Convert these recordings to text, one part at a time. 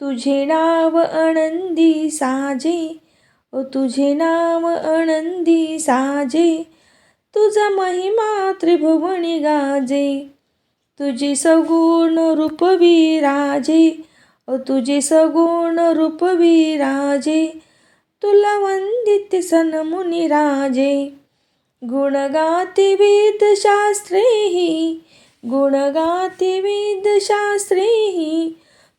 तुझे नाव आनंदी साजे ओ तुझे नाव आनंदी साजे तुझा महिमा त्रिभुवनी गाजे तुझे सगुण रूप विराजे ओ तुझे सगुण रूप विराजे तुला वंदित सनमुनी राजे गुण गाते वेद शास्त्रेही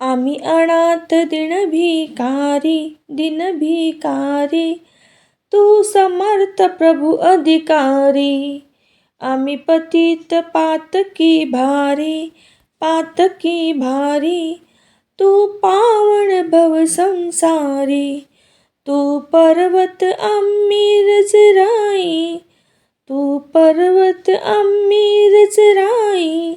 आम्ही अनाथ दिन भिकारी दिन भिकारी. तू समर्थ प्रभु अधिकारी. आम्ही पतित पातकी भारी पातकी भारी. तू पावण भव संसारी. तू पर्वत आम्ही रजराई तू पर्वत आम्ही रजराई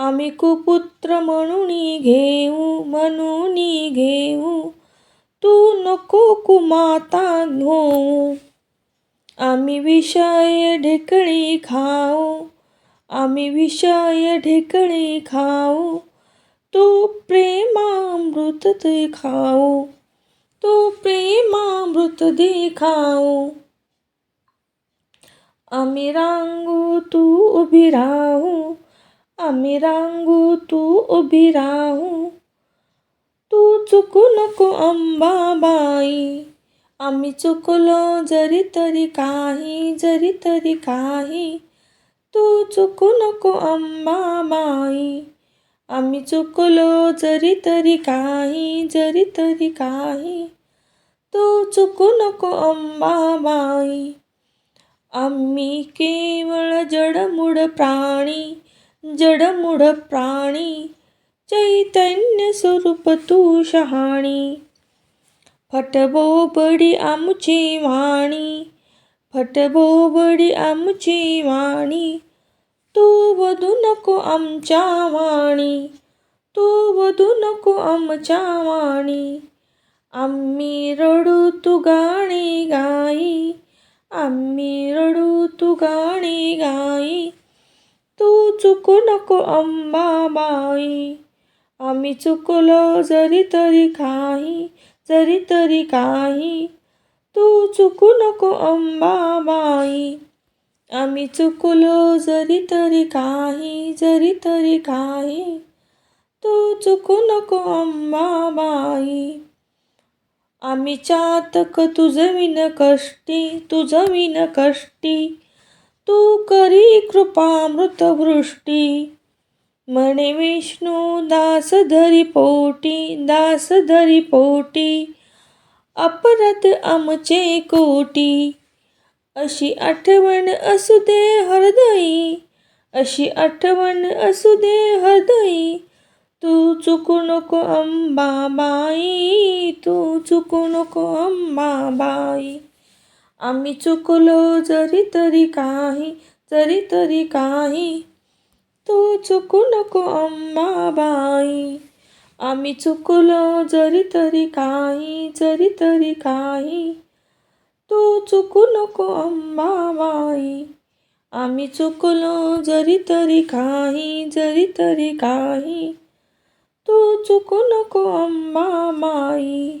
आम्ही कुपुत्र म्हणून घेऊ म्हणून घेऊ. तू नको कुमाता होऊ आम्ही विषय ढेकळी खाऊ. आम्ही विषय ढेकळी खाऊ. तू प्रेमामृत ते खाऊ तू प्रेमामृत दे खाऊ आम्ही रांगू तू उभी राहू. आम्ही रांगू तू उभी राहू. तू चुकू नको अंबाबाई. आम्ही चुकलो जरी तरी काही जरी तरी काही. तू चुकू नको अंबाबाई. आम्ही चुकलो जरी तरी काही जरी तरी काही. तू चुकू नको अंबाबाई. आम्ही केवळ जडमुड प्राणी. जडमुड प्राणी चैतन्य स्वरूप तू शहाणी. फटबोबडी आमची वाणी फटबोबडी आमची वाणी. तू वधू नको आमच्या वाणी तू वधू नको आमच्या वाणी. आम्ही रडू तू गाणी गाई आम्ही रडू तू गाणी गाई. तू चुकू नको अंबाबाई आम्ही चुकलो जरी तरी काही जरी तरी काही. तू चुकू नको अंबाबाई आम्ही चुकलो जरी तरी काही जरी तरी काही. तू चुकू नको अंबाबाई आम्ही चातक तुझविन कष्टी तुझविन कष्टी. तू करी कृपामृतवृष्टी. म्हणे विष्णू दास धरी पोटी दास धरी पोटी अपरत आमचे कोटी. अशी आठवण असू दे हृदयी अशी आठवण असू दे हृदयी तू चुकू नको अंबाबाई तू चुकू नको अंबाबाई. आम्ही चुकलो जरी तरी काही जरी तरी काही. तू चुकू नको अंबाबाई आम्ही चुकलो जरी तरी काही जरी तरी काही. तू चुकू नको अंबाबाई आम्ही चुकलो जरी तरी काही जरी तरी काही. तू चुकू नको अंबाबाई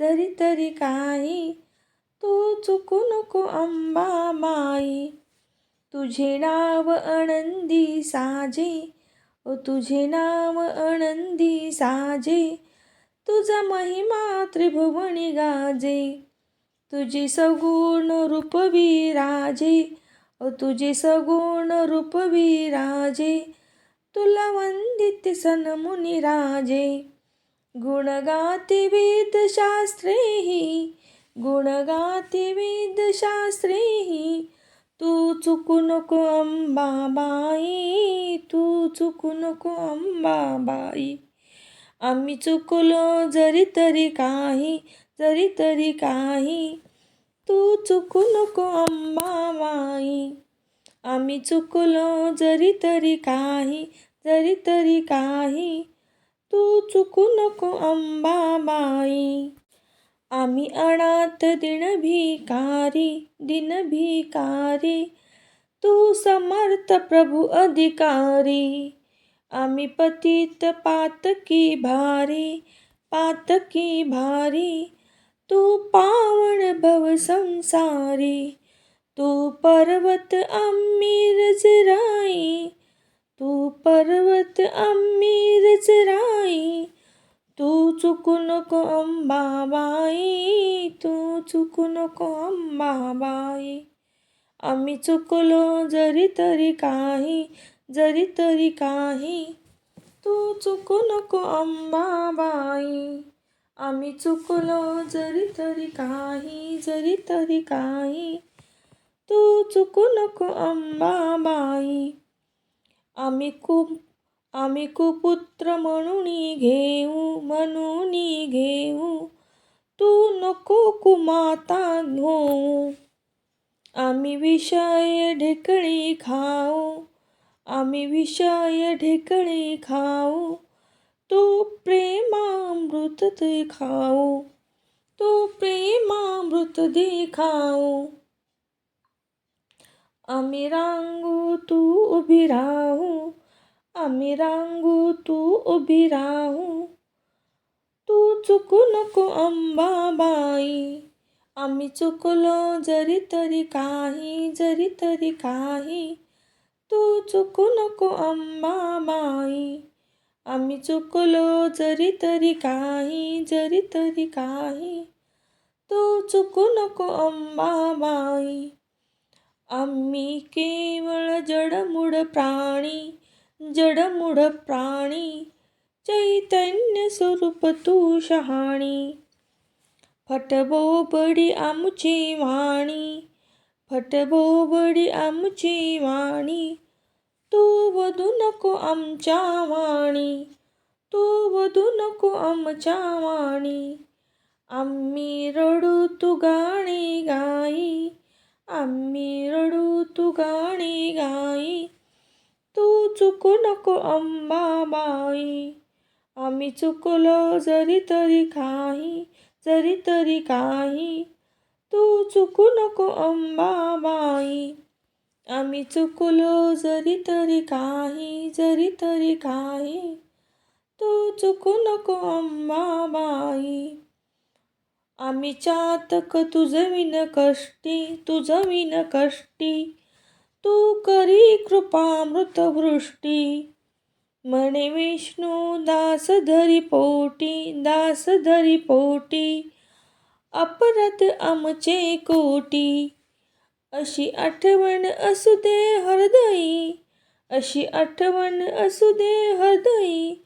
जरी तरी काही तू चुकू नको अंबाबाई तुझे नाव आनंदी साजे ओ तुझे नाव आनंदी साजे. तुझा महिमा त्रिभुवनी गाजे तुझे सगुण रूप विराजे ओ तुझे सगुण रूप विराजे तुला वंदित सनमुनी राजे. गुण गाते वेदशास्त्रेही गुण तू चुकू नको अंबाबाई तू चुकू नको अंबाबाई आम्ही चुकलो जरी तरी काही जरी तरी काही तू चुकू नको अंबाबाई आम्ही चुकलो जरी तरी काही जरी तरी काही तू चुकू नको अंबाबाई. आम्ही अनाथ दिन भिकारी दिन भिकारी. तू समर्थ प्रभु अधिकारी. आम्ही पतित पातकी भारी पातकी भारी. तू पावण भव संसारी. तू पर्वत आम्ही रजराई. तू पर्वत आम्ही रचराई तू चुकू नको अंबाबाई तू चुकू नको अंबाबाई. आम्ही चुकलो जरी तरी काही जरी तरी काही. तू चुकू नको अंबाबाई आम्ही चुकलो जरी तरी काही जरी तरी काही. तू चुकू नको अंबाबाई. आम्ही खूप आम्ही कुपुत्र म्हणून घेऊ म्हणून घेऊ. तू नको कुमाता घेऊ आम्ही विषय ढेकळी खाऊ. आम्ही विषय ढेकळी खाऊ. तू प्रेमामृत खाऊ तू प्रेमामृत दे खाऊ आम्ही रांगू तू उभी राहू आम्ही रांगू तू उभी राहू. तू चुकू नको अंबाबाई आम्ही चुकलो जरी तरी काही जरी तरी काही. तू चुकू नको अंबाबाई आम्ही चुकलो जरी तरी काही जरी तरी काही. तू चुकू नको अंबाबाई आम्ही केवळ जडमुड प्राणी जडमुड प्राणी चैतन्य स्वरूप तू शहाणी. फटबोबडी आमची वाणी फटबोबडी आमची वाणी तू वधू नको आमच्या वाणी तू वधू नको आमच्या वाणी. आम्ही रडू तू गाणी गाई आम्ही रडू तू गाणी गाई. तू चुकू नको अंबाबाई आम्ही चुकलो जरी तरी काही जरी तरी काही. तू चुकू नको अंबाबाई आम्ही चुकलो जरी तरी काही जरी तरी काही. तू चुकू नको अंबाबाई आम्ही चातक तुझविन कष्टी तुझविन कष्टी. तू करी कृपामृतवृष्टी म्हणे विष्णू दास धरी पोटी दास धरी पोटी. अपरत आमचे कोटी. अशी आठवण असू दे हृदयी अशी आठवण असू दे हृदयी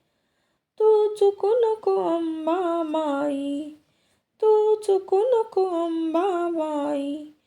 तू चुकू नको अंबाबाई